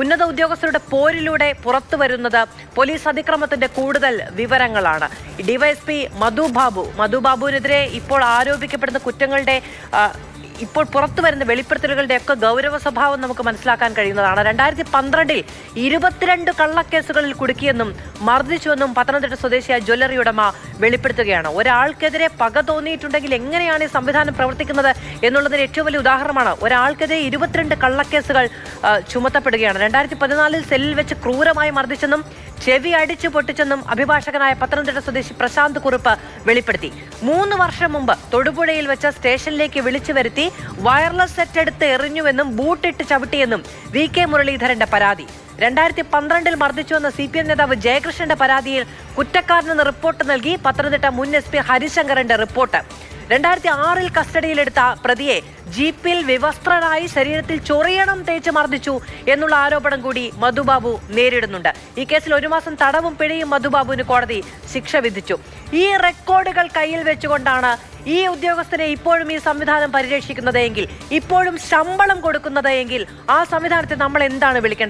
ഉന്നത ഉദ്യോഗസ്ഥരുടെ പോരിലൂടെ പുറത്തു വരുന്നത് പോലീസ് അതിക്രമത്തിന്റെ കൂടുതൽ വിവരങ്ങളാണ്. ഡിവൈഎസ്പി മധുബാബു ബാബു. മധു ബാബുവിനെതിരെ ഇപ്പോൾ ആരോപിക്കപ്പെടുന്ന കുറ്റങ്ങളുടെ ഇപ്പോൾ പുറത്തു വരുന്ന വെളിപ്പെടുത്തലുകളുടെ ഒക്കെ ഗൗരവ സ്വഭാവം നമുക്ക് മനസ്സിലാക്കാൻ കഴിയുന്നതാണ്. രണ്ടായിരത്തി പന്ത്രണ്ടിൽ ഇരുപത്തിരണ്ട് കള്ളക്കേസുകളിൽ കുടുക്കിയെന്നും മർദ്ദിച്ചുവെന്നും പത്തനംതിട്ട സ്വദേശിയായ ജ്വല്ലറി ഉടമ വെളിപ്പെടുത്തുകയാണ്. ഒരാൾക്കെതിരെ പക തോന്നിയിട്ടുണ്ടെങ്കിൽ എങ്ങനെയാണ് ഈ സംവിധാനം പ്രവർത്തിക്കുന്നത് എന്നുള്ളതിന് ഏറ്റവും വലിയ ഉദാഹരണമാണ്. ഒരാൾക്കെതിരെ ഇരുപത്തിരണ്ട് കള്ളക്കേസുകൾ ചുമത്തപ്പെടുകയാണ്. രണ്ടായിരത്തി പതിനാലിൽ സെല്ലിൽ വെച്ച് ക്രൂരമായി മർദ്ദിച്ചെന്നും ചെവി അടിച്ചു പൊട്ടിച്ചെന്നും അഭിഭാഷകനായ പത്തനംതിട്ട സ്വദേശി പ്രശാന്ത് കുറുപ്പ് വെളിപ്പെടുത്തി. മൂന്ന് വർഷം മുമ്പ് തൊടുപുഴയിൽ വെച്ച് സ്റ്റേഷനിലേക്ക് വിളിച്ചു വരുത്തി വയർലെസ് സെറ്റ് എടുത്ത് എറിഞ്ഞുവെന്നും ബൂട്ടിട്ട് ചവിട്ടിയെന്നും വി കെ മുരളീധരന്റെ പരാതി. രണ്ടായിരത്തി പന്ത്രണ്ടിൽ മർദ്ദിച്ചുവെന്ന സി പി എം നേതാവ് ജയകൃഷ്ണന്റെ പരാതിയിൽ കുറ്റക്കാരനെന്ന് റിപ്പോർട്ട് നൽകി പത്തനംതിട്ട മുൻ എസ് പി ഹരിശങ്കറിന്റെ റിപ്പോർട്ട്. രണ്ടായിരത്തി ആറിൽ കസ്റ്റഡിയിലെടുത്ത പ്രതിയെ ജീപ്പിൽ വിവസ്ത്രനായി ശരീരത്തിൽ ചൊറിയണം തേച്ച് മർദ്ദിച്ചു എന്നുള്ള ആരോപണം കൂടി മധുബാബു നേരിടുന്നുണ്ട്. ഈ കേസിൽ ഒരു മാസം തടവും പിഴയും മധുബാബുവിന് കോടതി ശിക്ഷ വിധിച്ചു. ഈ റെക്കോർഡുകൾ കയ്യിൽ വെച്ചുകൊണ്ടാണ് ഈ ഉദ്യോഗസ്ഥരെ ഇപ്പോഴും ഈ സംവിധാനം പരിരക്ഷിക്കുന്നത് എങ്കിൽ ഇപ്പോഴും ശമ്പളം കൊടുക്കുന്നത് എങ്കിൽ ആ സംവിധാനത്തെ നമ്മൾ എന്താണ് വിളിക്കേണ്ടത്?